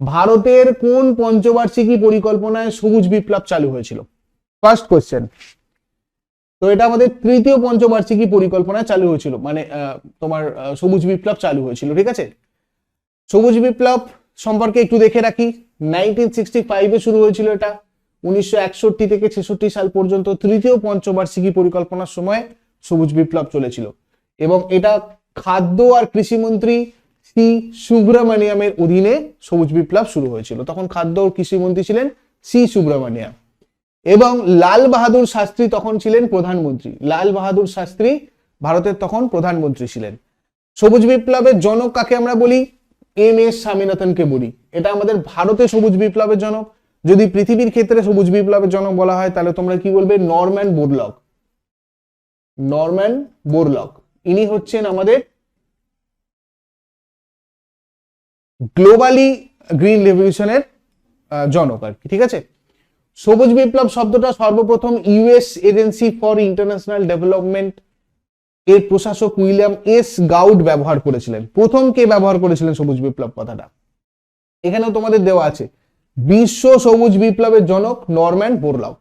ভারতের কোন পঞ্চবার্ষিকী পরিকল্পনায় সবুজ বিপ্লব চালু হয়েছিল? ফার্স্ট কোয়েশ্চেন তো এটা আমাদের তৃতীয় পঞ্চবার্ষিকী পরিকল্পনায় চালু হয়েছিল মানে তোমার সবুজ বিপ্লব চালু হয়েছিল, ঠিক আছে? সবুজ বিপ্লব সম্পর্কে একটু দেখে রাখি। নাইনটিন সিক্সটি ফাইভে শুরু হয়েছিল এটা, উনিশশো একষট্টি থেকে ছেষট্টি সাল পর্যন্ত তৃতীয় পঞ্চবার্ষিকী পরিকল্পনার সময় সবুজ বিপ্লব চলেছিল। এবং এটা খাদ্য আর কৃষিমন্ত্রী সি সুব্রমণিয়ামের অধীনে সবুজ বিপ্লব শুরু হয়েছিল। তখন খাদ্য ও কৃষিমন্ত্রী ছিলেন সি সুব্রমণিয়াম এবং লাল বাহাদুর শাস্ত্রী তখন ছিলেন প্রধানমন্ত্রী। লাল বাহাদুর শাস্ত্রী ভারতের তখন প্রধানমন্ত্রী ছিলেন। সবুজ বিপ্লবের জনক কাকে আমরা বলি? এম এস স্বামীনাথনকে বলি। এটা আমাদের ভারতে সবুজ বিপ্লবের জনক। যদি পৃথিবীর ক্ষেত্রে সবুজ বিপ্লবের জনক বলা হয়, তাহলে তোমরা কি বলবে? নরম্যান বোরলক নরম্যান বোরলক ইনি হচ্ছেন আমাদের গ্লোবালি গ্রিন রেভলিউশনের জনক আর কি, ঠিক আছে? সবুজ বিপ্লব শব্দটা সর্বপ্রথম US agency for international development এর প্রশাসক উইলিয়াম এস গাউড ব্যবহার করেছিলেন। প্রথম কে ব্যবহার করেছিলেন সবুজ বিপ্লব কথাটা? এখানেও তোমাদের দেওয়া আছে। বিশ্ব সবুজ বিপ্লবের জনক নরম্যান বোরলাউ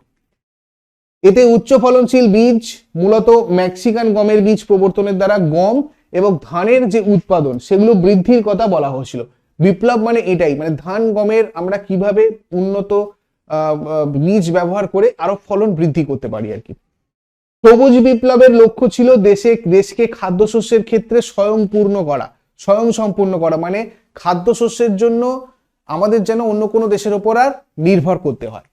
এতে উচ্চ ফলনশীল বীজ, মূলত মেক্সিকান গমের বীজ প্রবর্তনের দ্বারা গম এবং ধানের যে উৎপাদন, সেগুলো বৃদ্ধির কথা বলা হয়েছিল। বিপ্লব মানে এটাই মানে ধান, গমের আমরা কীভাবে উন্নত বীজ ব্যবহার করে আরও ফলন বৃদ্ধি করতে পারি আর কি। সবুজ বিপ্লবের লক্ষ্য ছিল দেশে দেশকে খাদ্যশস্যের ক্ষেত্রে স্বয়ংপূর্ণ করা স্বয়ং সম্পূর্ণ করা মানে খাদ্যশস্যের জন্য আমাদের যেন অন্য কোনো দেশের ওপর আর নির্ভর করতে হয়।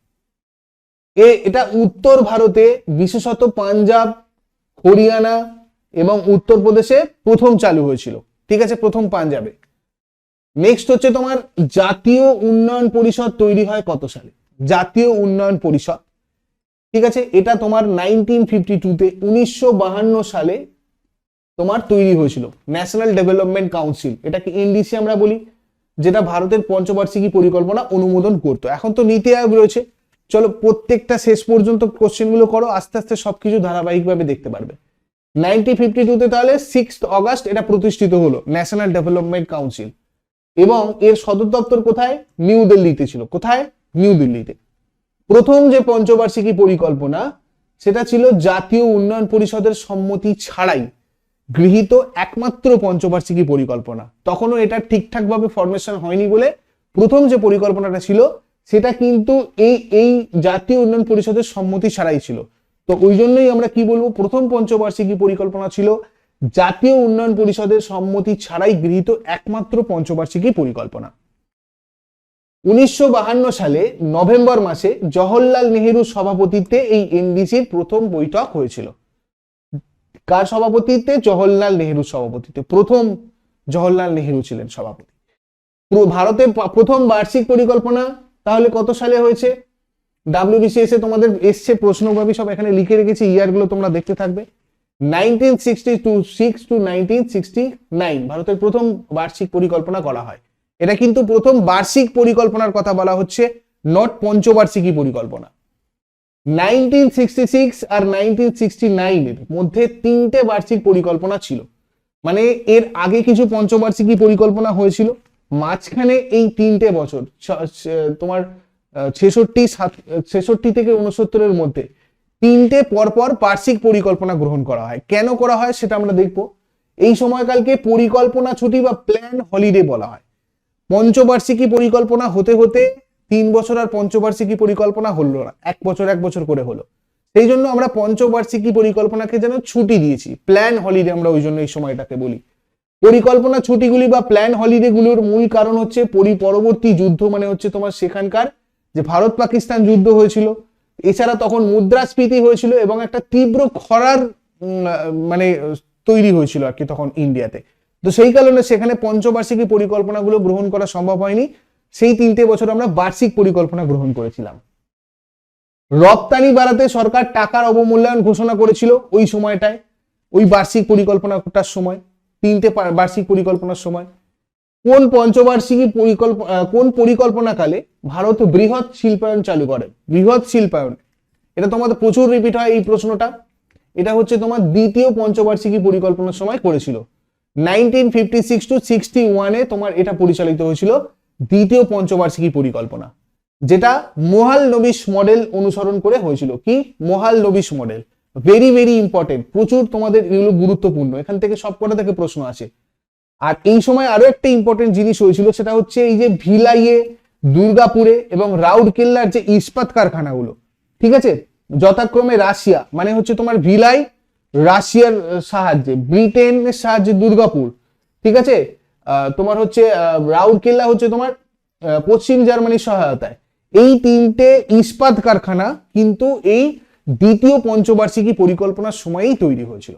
এ, এটা উত্তর ভারতে বিশেষত পাঞ্জাব, হরিয়ানা এবং উত্তরপ্রদেশে প্রথম চালু হয়েছিল। ঠিক আছে, প্রথম পাঞ্জাবে। নেক্সট হচ্ছে তোমার জাতীয় উন্নয়ন পরিষদ তৈরি হয় কত সালে? জাতীয় উন্নয়ন পরিষদ। ঠিক আছে? এটা তোমার নাইনটিন ফিফটি টুতে উনিশশো বাহান্ন সালে তোমার তৈরি হয়েছিল। ন্যাশনাল ডেভেলপমেন্ট কাউন্সিল এটাকে এনডিসি আমরা বলি, যেটা ভারতের পঞ্চবার্ষিকী পরিকল্পনা অনুমোদন করতো। এখন তো নীতি আয়োগ রয়েছে। চলো প্রত্যেকটা শেষ পর্যন্ত কোশ্চেনগুলো করো, আস্তে আস্তে সবকিছু ধারাবাহিকভাবে দেখতে পারবে। নাইনটিন ফিফটি টুতে তাহলে সিক্স অগাস্ট এটা প্রতিষ্ঠিত হলো ন্যাশনাল ডেভেলপমেন্ট কাউন্সিল এবং এর সদর দপ্তর কোথায়? নিউ দিল্লিতে ছিল। কোথায়? নিউ দিল্লিতে। প্রথম যে পঞ্চবার্ষিকী পরিকল্পনা, সেটা ছিল জাতীয় উন্নয়ন পরিষদের সম্মতি ছাড়াই গৃহীত একমাত্র পঞ্চবার্ষিকী পরিকল্পনা। তখনও এটা ঠিকঠাকভাবে ফরমেশন হয়নি বলে প্রথম যে পরিকল্পনাটা ছিল, সেটা কিন্তু এই এই জাতীয় উন্নয়ন পরিষদের সম্মতি ছাড়াই ছিল। তো ওই জন্যই আমরা কি বলব, প্রথম পঞ্চবার্ষিকী পরিকল্পনা ছিল জাতীয় উন্নয়ন পরিষদের সম্মতি ছাড়াই গৃহীত একমাত্র পঞ্চবার্ষিকী পরিকল্পনা। উনিশশো সালে নভেম্বর মাসে জওহরলাল নেহেরুর সভাপতিত্বে এই এনডিসির প্রথম বৈঠক হয়েছিল। কার সভাপতিত্বে? জওহরলাল নেহেরুর সভাপতিত্বে। প্রথম জওহরলাল নেহেরু ছিলেন সভাপতি। ভারতে প্রথম বার্ষিক পরিকল্পনা তাহলে কত সালে হয়েছে? ডাব্লিউবিসিএস এ তোমাদের এসছে প্রশ্নভাবে সব এখানে লিখে রেখেছি, ইয়ারগুলো তোমরা দেখতে থাকবে। Nineteen sixty two six to nineteen sixty nine ভারতের প্রথম বার্ষিক পরিকল্পনা করা হয়। এটা কিন্তু প্রথম বার্ষিক পরিকল্পনার কথা বলা হচ্ছে নট পঞ্চবার্ষিকী পরিকল্পনা। নাইনটিন সিক্সটি সিক্স আর নাইনটিন সিক্সটি নাইনের মধ্যে তিনটে বার্ষিক পরিকল্পনা ছিল। মানে এর আগে কিছু পঞ্চবার্ষিকী পরিকল্পনা হয়েছিল, মাঝখানে এই তিনটে বছর তোমার ছেষট্টি ছেষট্টি থেকে উনসত্তরের মধ্যে তিনটে পরপর বার্ষিক পরিকল্পনা গ্রহণ করা হয়। কেন করা হয় সেটা আমরা দেখব। এই সময়কালকে পরিকল্পনা ছুটি বা প্ল্যান হলিডে বলা হয়। পঞ্চবার্ষিকী পরিকল্পনা হতে হতে তিন বছর আর পঞ্চবার্ষিকী পরিকল্পনা হলো না। এক বছর এক বছর করে হলো। সেই জন্য আমরা পঞ্চবার্ষিকী পরিকল্পনাকে যেন ছুটি দিয়েছি। প্ল্যান হলিডে আমরা ওই জন্য এই সময়টাকে বলি। পরিকল্পনা ছুটিগুলি বা প্ল্যান হলিডে গুলোর মূল কারণ হচ্ছে পরি, পরবর্তী যুদ্ধ মানে হচ্ছে তোমার সেখানকার যে ভারত পাকিস্তান যুদ্ধ হয়েছিল। এছাড়া তখন মুদ্রাস্ফীতি হয়েছিল এবং একটা তীব্র খরার মানে তৈরি হয়েছিল আর কি তখন ইন্ডিয়াতে। তো সেই কারণে সেখানে পঞ্চবার্ষিকী পরিকল্পনাগুলো গ্রহণ করা সম্ভব হয়নি। সেই তিনটে বছর আমরা বার্ষিক পরিকল্পনা গ্রহণ করেছিলাম। রপ্তানি বাড়াতে সরকার টাকার অবমূল্যায়ন ঘোষণা করেছিল ওই সময়টায়, ওই বার্ষিক পরিকল্পনাটার সময়, তিনটে বার্ষিক পরিকল্পনার সময়। কোন পঞ্চবার্ষিকী পরিকল্পনা কোন পরিকল্পনাকালে ভারত বৃহৎ শিল্পায়ন চালু করে? বৃহৎ শিল্পায়ন। এটা তোমাদের প্রচুর রিপিট হয় এই প্রশ্নটা। এটা হচ্ছে তোমার দ্বিতীয় পঞ্চবার্ষিকী পরিকল্পনার সময় করেছিল। Nineteen fifty six to sixty ওয়ানে তোমার এটা পরিচালিত হয়েছিল দ্বিতীয় পঞ্চবার্ষিকী পরিকল্পনা। যেটা মোহাল নবিশ মডেল অনুসরণ করে হয়েছিল। কি? Mahalanobis model very very important প্রচুর তোমাদের এগুলো গুরুত্বপূর্ণ। এখান থেকে সবকটা থেকে প্রশ্ন আছে আর এই সময় আরও একটা ইম্পর্টেন্ট জিনিস হয়েছিল, সেটা হচ্ছে এই যে ভিলাইয়ে, দুর্গাপুরে এবং রাউরকেল্লার যে ইস্পাত কারখানাগুলো, ঠিক আছে? যথাক্রমে রাশিয়া মানে হচ্ছে তোমার ভিলাই রাশিয়ার সাহায্যে, ব্রিটেনের সাহায্যে দুর্গাপুর, ঠিক আছে? তোমার হচ্ছে রাউরকেল্লা হচ্ছে তোমার পশ্চিম জার্মানির সহায়তায়। এই তিনটে ইস্পাত কারখানা কিন্তু এই দ্বিতীয় পঞ্চবার্ষিকী পরিকল্পনার সময়েই তৈরি হয়েছিল।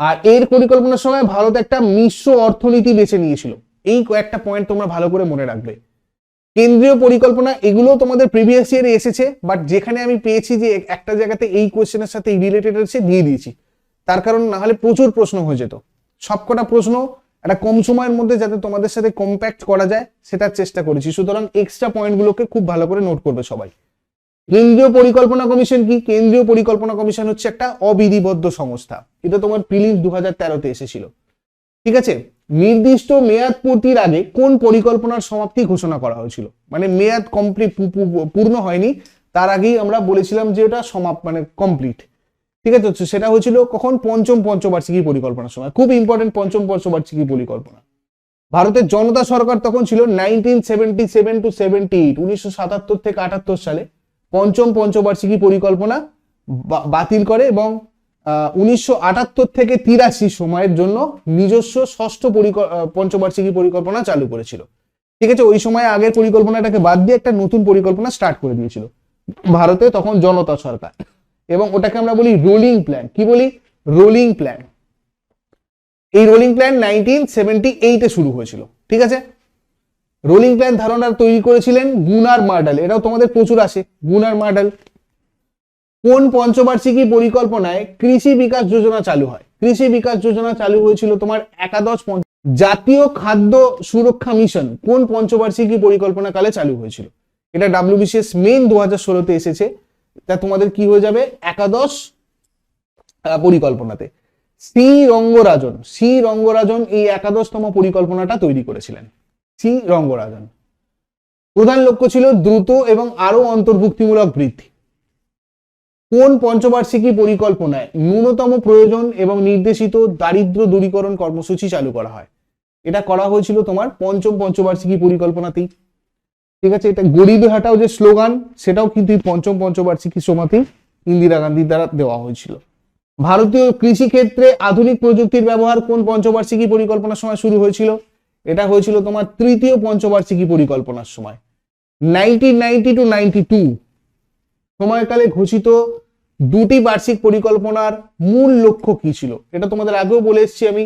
আর এর পরিকল্পনার সময় ভারত একটা মিশ্র অর্থনীতি বেছে নিয়েছিল। এই কয়েকটা পয়েন্ট তোমরা ভালো করে মনে রাখবে। কেন্দ্রীয় পরিকল্পনা এগুলো তোমাদের প্রিভিয়াস ইয়ারে এসেছে বাট যেখানে আমি পেয়েছি যে একটা জায়গাতে এই কোয়েশ্চেনের সাথে রিলেটেড আছে, দিয়ে দিয়েছি। তার কারণ না হলে প্রচুর প্রশ্ন হয়ে যেত। সবকটা প্রশ্ন একটা কম সময়ের মধ্যে যাতে তোমাদের সাথে কম্প্যাক্ট করা যায়, সেটার চেষ্টা করেছি। সুতরাং এক্সট্রা পয়েন্টগুলোকে খুব ভালো করে নোট করবে সবাই। কেন্দ্রীয় পরিকল্পনা কমিশন কি? কেন্দ্রীয় পরিকল্পনা কমিশন হচ্ছে একটা অবিধিবদ্ধ সংস্থা। এটা তোমার প্রিলিম দু হাজার তেরোতে এসেছিল। ঠিক আছে? নির্দিষ্ট মেয়াদ পূর্তির আগে কোন পরিকল্পনার সমাপ্তি ঘোষণা করা হয়েছিল? মানে মেয়াদ কমপ্লিট পূর্ণ হয়নি, তার আগেই আমরা বলেছিলাম যে এটা সমাপ মানে কমপ্লিট ঠিক আছে? সেটা হয়েছিল কখন? পঞ্চম পঞ্চবার্ষিকী পরিকল্পনার সময়। খুব ইম্পর্টেন্ট পঞ্চম পঞ্চবার্ষিকী পরিকল্পনা। ভারতের জনতা সরকার তখন ছিল nineteen seventy seven to seventy eight উনিশশো সাতাত্তর থেকে আটাত্তর সালে। পঞ্চম পঞ্চবার্ষিকী পরিকল্পনা বাতিল করে এবং উনিশশো আটাত্তর থেকে তিরাশি সময়ের জন্য নিজস্ব ষষ্ঠ পঞ্চবার্ষিকী পরিকল্পনা চালু করেছিল। ঠিক আছে, ওই সময় আগের পরিকল্পনাটাকে বাদ দিয়ে একটা নতুন পরিকল্পনা স্টার্ট করে দিয়েছিল। ভারতে তখন জনতা সরকার এবং ওটাকে আমরা বলি রোলিং প্ল্যান কি বলি? রোলিং প্ল্যান এই রোলিং প্ল্যান নাইনটিন সেভেন্টি এইটে শুরু হয়েছিল। ঠিক আছে? রোলিং প্ল্যান ধারণা তৈরি করেছিলেন গুনার মার্ডাল এটাও তোমাদের প্রচুর আসে, গুনার মার্ডাল কোন পঞ্চবার্ষিকী পরিকল্পনায় কৃষি বিকাশ যোজনা চালু হয়? কৃষি বিকাশ যোজনা চালু হয়েছিল তোমার একাদশ জাতীয় খাদ্য সুরক্ষা মিশন কোন পঞ্চবার্ষিকী পরিকল্পনা কালে চালু হয়েছিল? এটা ডাব্লিউবিসিএস মেইন দু হাজার ষোলোতে এসেছে। তা তোমাদের কি হয়ে যাবে? একাদশ পরিকল্পনাতে। শ্রী রঙ্গরাজন শ্রী রঙ্গরাজন এই একাদশতম পরিকল্পনাটা তৈরি করেছিলেন। শ্রী রঙ্গরাজন। প্রধান লক্ষ্য ছিল দ্রুত এবং আরও অন্তর্ভুক্তিমূলক বৃদ্ধি। কোন পঞ্চবার্ষিকী পরিকল্পনায় ন্যূনতম প্রয়োজন এবং নির্দেশিত দারিদ্র দূরীকরণ কর্মসূচি চালু করা হয়? এটা করা হয়েছিল তোমার পঞ্চম পঞ্চবার্ষিকী পরিকল্পনাতেই। ঠিক আছে, এটা গরিবে হাটাও যে স্লোগান, সেটাও কিন্তু পঞ্চম পঞ্চবার্ষিকী সমাতেই ইন্দিরা গান্ধীর দ্বারা দেওয়া হয়েছিল। ভারতীয় কৃষি ক্ষেত্রে আধুনিক প্রযুক্তির ব্যবহার কোন পঞ্চবার্ষিকী পরিকল্পনার সময় শুরু হয়েছিল? এটা হয়েছিল তোমার তৃতীয় পঞ্চবার্ষিকী পরিকল্পনার সময়। Nineteen ninety to ninety two সময়কালে ঘোষিত দুটি বার্ষিক পরিকল্পনার মূল লক্ষ্য কি ছিল? এটা তোমাদের আগেও বলে এসেছি আমি।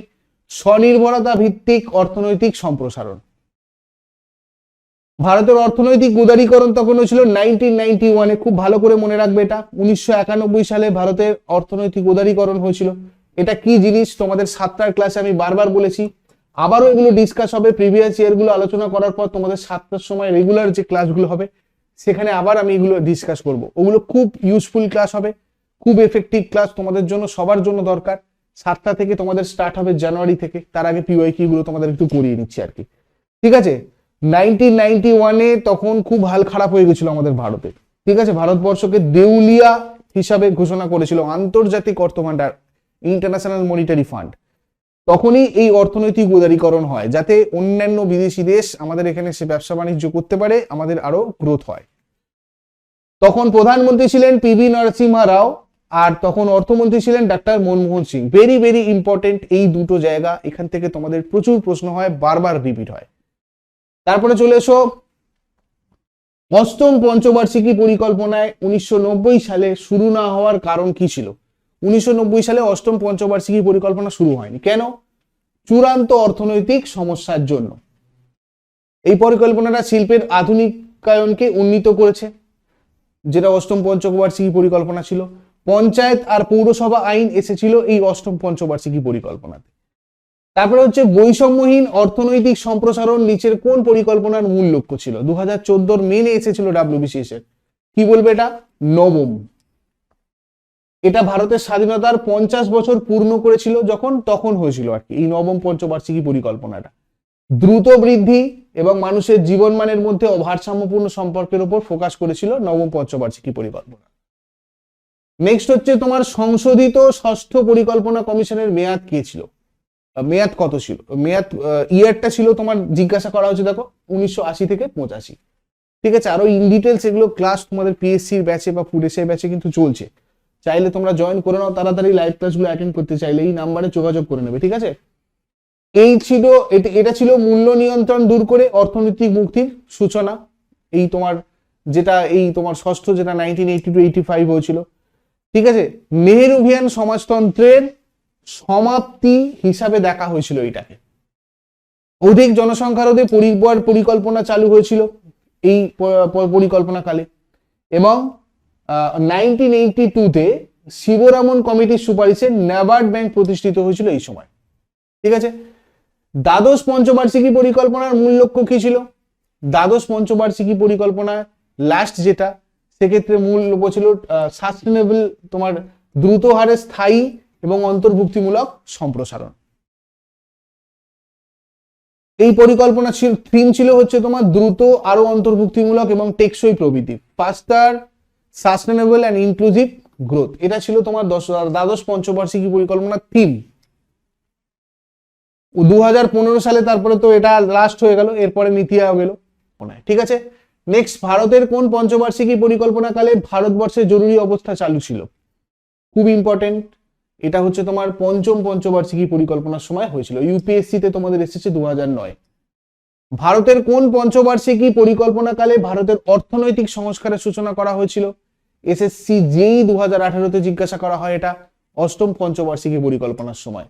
স্বনির্ভরতা ভিত্তিক অর্থনৈতিক সম্প্রসারণ। ভারতের অর্থনৈতিক উদারীকরণ তখন হয়েছিল নাইনটিন নাইনটি ওয়ানে খুব ভালো করে মনে রাখবে এটা। উনিশশো একানব্বই সালে ভারতের অর্থনৈতিক উদারীকরণ হয়েছিল। এটা কি জিনিস? তোমাদের সাতটার ক্লাসে আমি বারবার বলেছি। আবারও এগুলো ডিসকাস হবে। প্রিভিয়াস ইয়ারগুলো আলোচনা করার পর তোমাদের সাতটার সময় রেগুলার যে ক্লাসগুলো হবে, সেখানে আবার আমি এগুলো ডিসকাস করব। ওগুলো খুব ইউজফুল ক্লাস হবে, খুব এফেক্টিভ ক্লাস তোমাদের জন্য, সবার জন্য দরকার। সাতটা থেকে তোমাদের স্টার্ট হবে জানুয়ারি থেকে, তার আগে পিওয়াই কি গুলো তোমাদের একটু করিয়ে নিচ্ছি আর কি। ঠিক আছে? নাইনটিন নাইনটি ওয়ানে তখন খুব হাল খারাপ হয়ে গেছিল আমাদের ভারতে। ঠিক আছে? ভারতবর্ষকে দেউলিয়া হিসাবে ঘোষণা করেছিল আন্তর্জাতিক অর্থভান্ডার ইন্টারন্যাশনাল মনিটারি ফান্ড তখনই এই অর্থনৈতিক উদারীকরণ হয় যাতে অন্যান্য বিদেশি দেশ আমাদের এখানে সে ব্যবসা বাণিজ্য করতে পারে, আমাদের আরও গ্রোথ হয়। তখন প্রধানমন্ত্রী ছিলেন পিভি নরসিমহা রাও আর তখন অর্থমন্ত্রী ছিলেন doctor Manmohan Singh. Very very important এই দুটো জায়গা, এখান থেকে তোমাদের প্রচুর প্রশ্ন হয়, বারবার রিপিট হয়। তারপরে চলে এসো। অষ্টম পঞ্চবার্ষিকী পরিকল্পনায় উনিশশো নব্বই সালে শুরু না হওয়ার কারণ কি ছিল? উনিশশো নব্বই সালে অষ্টম পঞ্চবার্ষিকী পরিকল্পনা শুরু হয়নি। কেন? চূড়ান্ত অর্থনৈতিক সমস্যার জন্য। এই পরিকল্পনাটা শিল্পের আধুনিকায়নকে উন্নীত করেছে, যেটা অষ্টম পঞ্চবার্ষিকী পরিকল্পনা ছিল। পঞ্চায়েত আর পৌরসভা আইন এসেছিল এই অষ্টম পঞ্চবার্ষিকী পরিকল্পনাতে। তারপরে হচ্ছে বৈষম্যহীন অর্থনৈতিক সম্প্রসারণ নিচের কোন পরিকল্পনার মূল লক্ষ্য ছিল? দু হাজার মেনে এসেছিল ডাব্লিউবিসিএস এর। কি বলবে এটা? নবম। এটা ভারতের স্বাধীনতার পঞ্চাশ বছর পূর্ণ করেছিল যখন, তখন হয়েছিল আর কি। এই নবম পঞ্চবার্ষিকী পরিকল্পনাটা। দ্রুত বৃদ্ধি এবং মানুষের জীবনমানের মধ্যে ভারসাম্যপূর্ণ সম্পর্কের উপর ফোকাস করেছিল নবম পঞ্চবার্ষিকী পরিকল্পনা। নেক্সট হচ্ছে তোমার সংশোধিত ষষ্ঠ পরিকল্পনা কমিশনের মেয়াদ কে ছিল? মেয়াদ কত ছিল? মেয়াদ ইয়ারটা ছিল তোমার জিজ্ঞাসা করা হচ্ছে দেখো, উনিশশো আশি থেকে পঁচাশি। ঠিক আছে, আরও ইন ডিটেলস এগুলো ক্লাস তোমাদের পিএসসির ব্যাচে বা এসে ব্যাচে কিন্তু চলছে। চাইলে তোমরা জয়েন করে নাও, তাড়াতাড়ি লাইভ ক্লাসগুলো অ্যাটেন্ড করতে চাইলে, এই নাম্বারে যোগাযোগ করে নেবে, ঠিক আছে? এই ছিল, এটা ছিল মূল্য নিয়ন্ত্রণ দূর করে অর্থনৈতিক মুক্তির সূচনা। এই তোমার যেটা, এই তোমার ষষ্ঠ যেটা nineteen eighty to eighty five হয়েছিল। ঠিক আছে? নেহরুভিয়ান সমাজতন্ত্রের সমাপ্তি হিসাবে দেখা হয়েছিল এটাকে অধিক জনসংখ্যা রোধে পরিবার পরিকল্পনা চালু হয়েছিল এই পরিকল্পনাকালে। এবং নাইনটিন এইটি শিবরামন কমিটির সুপারিশে ন্যাবার্ড ব্যাংক প্রতিষ্ঠিত হয়েছিল এই সময়। ঠিক আছে? দ্বাদশ পঞ্চবার্ষিকী পরিকল্পনার মূল লক্ষ্য কি ছিল? দ্বাদশ পঞ্চবার্ষিকী পরিকল্পনায় লাস্ট যেটা, সেক্ষেত্রে মূল লক্ষ্য ছিল সাস্টেনেবল তোমার দ্রুত হারে স্থায়ী এবং অন্তর্ভুক্তিমূলক সম্প্রসারণ। এই পরিকল্পনা ছিল থিম ছিল হচ্ছে তোমার দ্রুত আরও অন্তর্ভুক্তিমূলক এবং টেকসই প্রবৃদ্ধি। Faster sustainable and inclusive growth এটা ছিল তোমার দশ, দ্বাদশ পঞ্চবার্ষিকী পরিকল্পনার থিম দু হাজার পনেরো সালে তারপরে তো এটা লাস্ট হয়ে গেল, এরপরে নীতি আয়োগ এলো ঠিক আছে? নেক্সট ভারতের কোন পঞ্চবার্ষিকী পরিকল্পনাকালে ভারতবর্ষে জরুরি অবস্থা চালু ছিল? খুব ইম্পর্টেন্ট এটা হচ্ছে তোমার পঞ্চম পঞ্চবার্ষিকী পরিকল্পনার সময় হয়েছিল। ইউপিএসসি তে তোমাদের এসেছে দু ভারতের কোন পঞ্চবার্ষিকী পরিকল্পনাকালে ভারতের অর্থনৈতিক সংস্কারের সূচনা করা হয়েছিল? এসএসসি যেই দু হাজার আঠারোতে জিজ্ঞাসা করা হয় এটা, অষ্টম পঞ্চবার্ষিকী পরিকল্পনার সময়।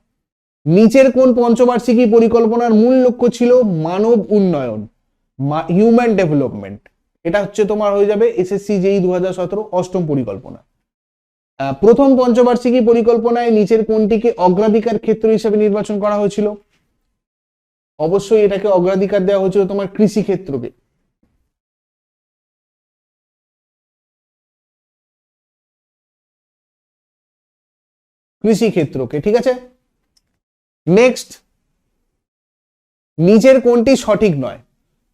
নিচের কোন পঞ্চবার্ষিকী পরিকল্পনার মূল লক্ষ্য ছিল মানব উন্নয়ন হিউম্যান ডেভেলপমেন্ট এটা হচ্ছে তোমার হয়ে যাবে এসএসসি যেই দু সতেরো অষ্টম পরিকল্পনা। প্রথম পঞ্চবার্ষিকী পরিকল্পনায় নিচের কোনটিকে অগ্রাধিকার ক্ষেত্র হিসেবে নির্বাচন করা হয়েছিল? অবশ্যই এটাকে অগ্রাধিকার দেওয়া হয়েছিল তোমার কৃষি ক্ষেত্রকে কৃষি ক্ষেত্রকে ঠিক আছে? নেক্সট নিচের কোনটি সঠিক নয়?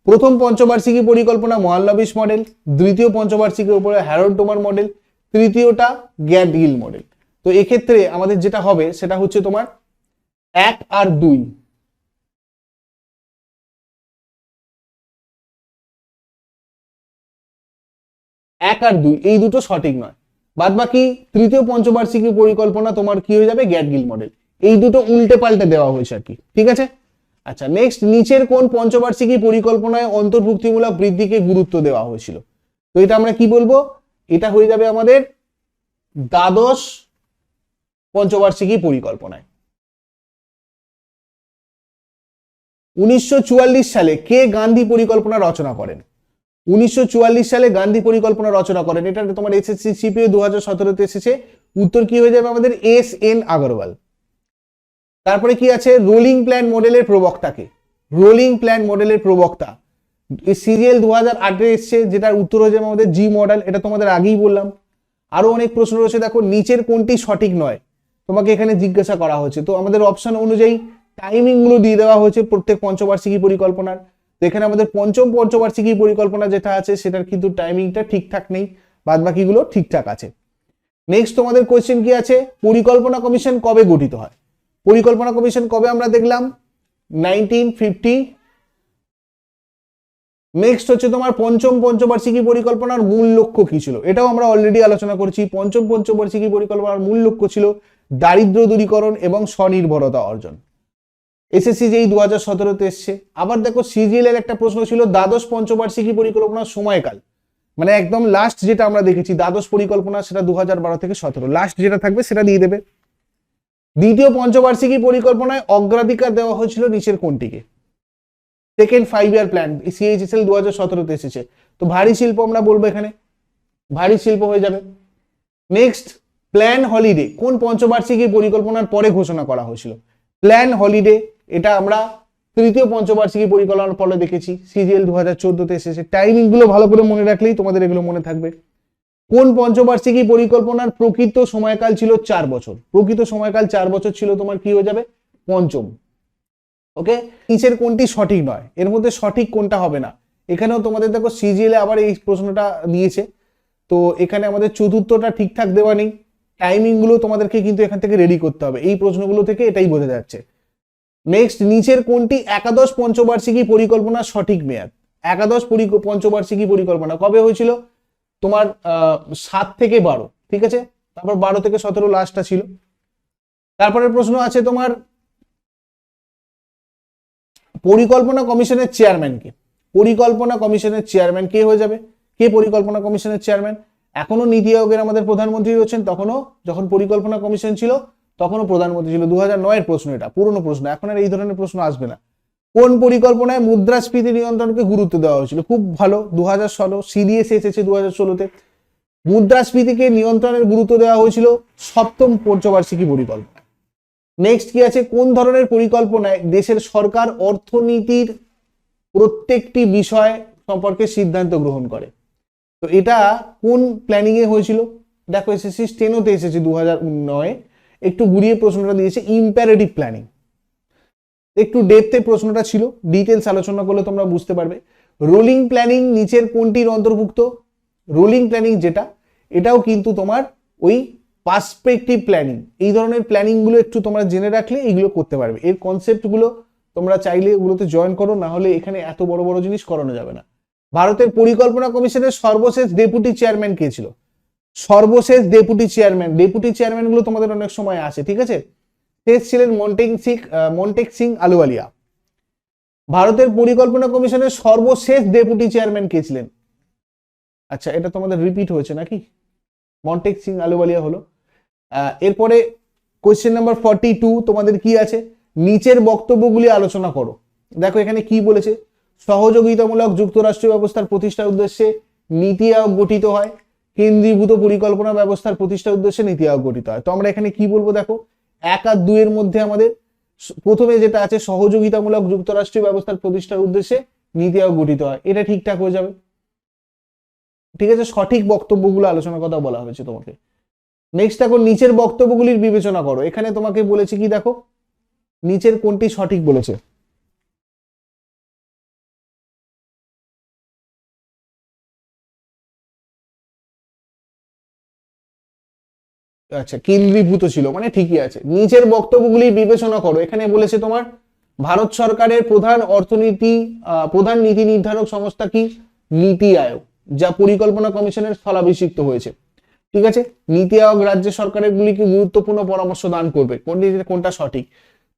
প্রথম পঞ্চবার্ষিকী পরিকল্পনা মহাল্লাবিস মডেল দ্বিতীয় পঞ্চবার্ষিকীর উপরে হ্যারোড টোমার মডেল তৃতীয়টা গ্যাট গিল মডেল তো এক্ষেত্রে আমাদের যেটা হবে, সেটা হচ্ছে তোমার এক আর দুই। এক আর দুই, এই দুটো সঠিক নয়। বাদ বাকি তৃতীয় পঞ্চবার্ষিকী পরিকল্পনা তোমার কি হয়ে যাবে? Gadgil model. এই দুটো উল্টে পাল্টে দেওয়া হয়েছে আর কি। ঠিক আছে? আচ্ছা নেক্সট নিচের কোন পঞ্চবার্ষিকী পরিকল্পনায় অন্তর্ভুক্তিমূলক বৃদ্ধিকে গুরুত্ব দেওয়া হয়েছিল? তো এটা আমরা কি বলব? এটা হয়ে যাবে আমাদের দ্বাদশ পঞ্চবার্ষিকী পরিকল্পনায়। উনিশশো চুয়াল্লিশ সালে কে গান্ধী পরিকল্পনা রচনা করেন? উনিশশো চুয়াল্লিশ সালে গান্ধী পরিকল্পনা রচনা করেন। এটা তোমার এসএসসি সিপিও দু হাজার সতেরোতে এসেছে। উত্তর কি হয়ে যাবে আমাদের? এস এন আগরওয়াল তারপরে কি আছে? রোলিং প্ল্যান মডেলের প্রবক্তাকে। রোলিং প্ল্যান মডেলের প্রবক্তা। সিরিয়াল দু হাজার আটে এসছে, যেটার উত্তর হয়ে যাবে আমাদের জি মডেল এটা তোমাদের আগেই বললাম। আরও অনেক প্রশ্ন রয়েছে। দেখো, নিচের কোনটি সঠিক নয়? তোমাকে এখানে জিজ্ঞাসা করা হয়েছে। তো আমাদের অপশন অনুযায়ী টাইমিংগুলো দিয়ে দেওয়া হয়েছে প্রত্যেক পঞ্চবার্ষিকী পরিকল্পনার। তো এখানে আমাদের পঞ্চম পঞ্চবার্ষিকী পরিকল্পনা যেটা আছে, সেটার কিন্তু টাইমিংটা ঠিকঠাক নেই বাদ বাকিগুলো ঠিকঠাক আছে। নেক্সট তোমাদের কোয়েশ্চেন কি আছে? পরিকল্পনা কমিশন কবে গঠিত হয়? পরিকল্পনা কমিশন কবে আমরা দেখলাম? নাইনটিন ফিফটি নেক্সট হচ্ছে তোমার পঞ্চম পঞ্চবার্ষিকী পরিকল্পনার মূল লক্ষ্য কি ছিল? এটাও আমরা অলরেডি আলোচনা করেছি। পঞ্চম পঞ্চবার্ষিকী পরিকল্পনার মূল লক্ষ্য ছিল দারিদ্র দূরীকরণ এবং স্বনির্ভরতা অর্জন। এসএসসি যেই দু হাজার সতেরোতে এসছে। আবার দেখো সিজিএল এর একটা প্রশ্ন ছিল, দ্বাদশ পঞ্চবার্ষিকী পরিকল্পনার সময়কাল। মানে একদম লাস্ট যেটা আমরা দেখেছি, দ্বাদশ পরিকল্পনা সেটা দু হাজার বারো থেকে সতেরো। লাস্ট যেটা থাকবে সেটা দিয়ে দেবে। দ্বিতীয় পঞ্চবার্ষিকী পরিকল্পনায় অগ্রাধিকার দেওয়া হয়েছিল নিচের কোনটিকে? Second five year plan CHSL দু হাজার সতেরোতে এসেছে। তো ভারী শিল্প আমরা বলব এখানে। ভারী শিল্প হয়ে যাবে। নেক্সট প্ল্যান হলিডে কোন পঞ্চবার্ষিকী পরিকল্পনার পরে ঘোষণা করা হয়েছিল? প্ল্যান হলিডে এটা আমরা তৃতীয় পঞ্চবার্ষিকী পরিকল্পনার ফলে দেখেছি। সিজিএল দু হাজার চোদ্দতে এসেছে। টাইমিংগুলো ভালো করে মনে রাখলেই তোমাদের এগুলো মনে থাকবে। কোন পঞ্চবার্ষিকী পরিকল্পনার প্রকৃত সময়কাল ছিল চার বছর? প্রকৃত সময়কাল চার বছর ছিল তোমার কি হয়ে যাবে? পঞ্চম। ওকে নিচের কোনটি সঠিক নয়? এর মধ্যে সঠিক কোনটা হবে না? এখানেও তোমাদের দেখো, সিজিএল আবার এই প্রশ্নটা দিয়েছে। তো এখানে আমাদের চতুর্থটা ঠিকঠাক দেওয়া নেই। টাইমিংগুলো তোমাদেরকে কিন্তু এখান থেকে রেডি করতে হবে। এই প্রশ্নগুলো থেকে এটাই বোঝা যাচ্ছে। নেক্সট নিচের কোনটি? একাদশ পঞ্চবার্ষিকী পরিকল্পনার সঠিক মেয়াদ। একাদশ পঞ্চবার্ষিকী পরিকল্পনা। কবে হয়েছিল? তোমার সাত থেকে বারো, ঠিক আছে? তারপর বারো থেকে সতেরো লাস্টটা ছিল। তারপরের প্রশ্ন আছে তোমার, পরিকল্পনা কমিশনের চেয়ারম্যান কে? পরিকল্পনা কমিশনের চেয়ারম্যান কে হয়ে যাবে? কে পরিকল্পনা কমিশনের চেয়ারম্যান? এখনও নীতি আয়োগের আমাদের প্রধানমন্ত্রী রয়েছেন তখনও যখন পরিকল্পনা কমিশন ছিল তখনও প্রধানমন্ত্রী ছিল। দু হাজার নয়ের প্রশ্ন এটা, পুরনো প্রশ্ন। এখন আর এই ধরনের প্রশ্ন আসবে না। কোন পরিকল্পনায় মুদ্রাস্ফীতি নিয়ন্ত্রণকে গুরুত্ব দেওয়া হয়েছিল? খুব ভালো দু হাজার ষোলো, সিডিএস এসেছে দু হাজার ষোলোতে। মুদ্রাস্ফীতিকে নিয়ন্ত্রণের গুরুত্ব দেওয়া হয়েছিল সপ্তম পঞ্চবার্ষিকী পরিকল্পনা নেক্সট কি আছে? কোন ধরনের পরিকল্পনায় দেশের সরকার অর্থনীতির প্রত্যেকটি বিষয় সম্পর্কে সিদ্ধান্ত গ্রহণ করে? তো এটা কোন প্ল্যানিং এ হয়েছিল? দেখো এসএসসি স্টেনোতে এসেছে দু হাজার নয়। একটু ঘুরিয়ে প্রশ্নটা দিয়েছে ইম্প্যারেটিভ প্ল্যানিং একটু ডেপথে প্রশ্নটা ছিল ডিটেলস আলোচনা করলে তোমরা বুঝতে পারবে। রোলিং প্ল্যানিং নিচের কোনটির অন্তর্ভুক্ত? রোলিং প্ল্যানিং যেটা, এটাও কিন্তু তোমার ওই পার্সপেক্টিভ প্ল্যানিং এই ধরনের প্ল্যানিংগুলো একটু তোমরা জেনে রাখলে এইগুলো করতে পারবে। এর কনসেপ্টগুলো তোমরা চাইলে এগুলোতে জয়েন করো, না হলে এখানে এত বড় বড় জিনিস করানো যাবে না। ভারতের পরিকল্পনা কমিশনের সর্বশেষ ডেপুটি চেয়ারম্যান কে ছিল? সর্বশেষ ডেপুটি চেয়ারম্যান ডেপুটি চেয়ারম্যানগুলো তোমাদের অনেক সময় আসে ঠিক আছে? শেষ ছিলেন মন্টেক সিং মন্টেক সিং আলুওয়ালিয়া। ভারতের পরিকল্পনা কমিশনের সর্বশেষ ডেপুটি চেয়ারম্যান কে ছিলেন? আচ্ছা এটা তোমাদের রিপিট হয়েছে নাকি? মন্টেক সিং আলুওয়ালিয়া হলো। এরপরে কোয়েশ্চেন নাম্বার ফর্টি টু তোমাদের কি আছে? নিচের বক্তব্যগুলি আলোচনা করো। দেখো, এখানে কি বলেছে? সহযোগিতামূলক যুক্তরাষ্ট্র ব্যবস্থার প্রতিষ্ঠার উদ্দেশ্যে নীতি আয়োগ গঠিত হয়। কেন্দ্রীভূত পরিকল্পনা ব্যবস্থার প্রতিষ্ঠার উদ্দেশ্যে নীতি আয়োগ গঠিত হয়। তো আমরা এখানে কি বলব দেখো? এক আর দুইয়ের মধ্যে আমাদের প্রথমে যেটা আছে, সহযোগিতামূলক যুক্তরাষ্ট্রীয় ব্যবস্থার প্রতিষ্ঠার উদ্দেশ্যে নীতি আয়োগ গঠিত হয়। এটা ঠিকঠাক হয়ে যাবে। ঠিক আছে? সঠিক বক্তব্যগুলো আলোচনার কথা বলা হয়েছে তোমাকে। নেক্সট দেখো, নিচের বক্তব্যগুলির বিবেচনা করো। এখানে তোমাকে বলেছে কি দেখো? নিচের কোনটি সঠিক বলেছে? আচ্ছা কেন্দ্রীভূত ছিল মানে ঠিকই আছে। নিচের বক্তব্যগুলি বিবেচনা করো। এখানে বলেছে তোমার, ভারত সরকারের প্রধান অর্থনীতি প্রধান নীতি নির্ধারক সংস্থা কি? নীতি আয়োগ, যা পরিকল্পনা কমিশনের স্থলাভিষিক্ত হয়েছে। ঠিক আছে? নীতি আয়োগ রাজ্য সরকারের গুলিকে গুরুত্বপূর্ণ পরামর্শ দান করবে। কোনটি কোনটা সঠিক?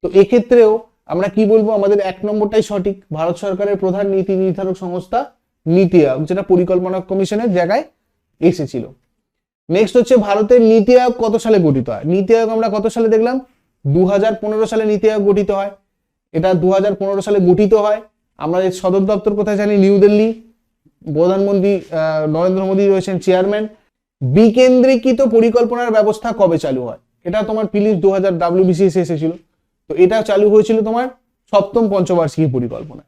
তো এক্ষেত্রেও আমরা কি বলব? আমাদের এক নম্বরটাই সঠিক। ভারত সরকারের প্রধান নীতি নির্ধারক সংস্থা নীতি আয়োগ, যেটা পরিকল্পনা কমিশনের জায়গায় এসেছিল। নেক্সট হচ্ছে ভারতের নীতি আয়োগ কত সালে গঠিত হয়? নীতি আয়োগ আমরা কত সালে দেখলাম? দু হাজার পনেরো সালে নীতি আয়োগ গঠিত হয়। এটা দু হাজার পনেরো সালে গঠিত হয়। আমরা এর সদর দপ্তর কোথায় জানি? নিউ দিল্লি। প্রধানমন্ত্রী নরেন্দ্র মোদী রয়েছেন চেয়ারম্যান। বিকেন্দ্রীকৃত পরিকল্পনার ব্যবস্থা কবে চালু হয়? এটা তোমার পিলিশ দু হাজার ডাব্লিউবিসিএস এসেছিল। তো এটা চালু হয়েছিল তোমার সপ্তম পঞ্চবার্ষিকী পরিকল্পনা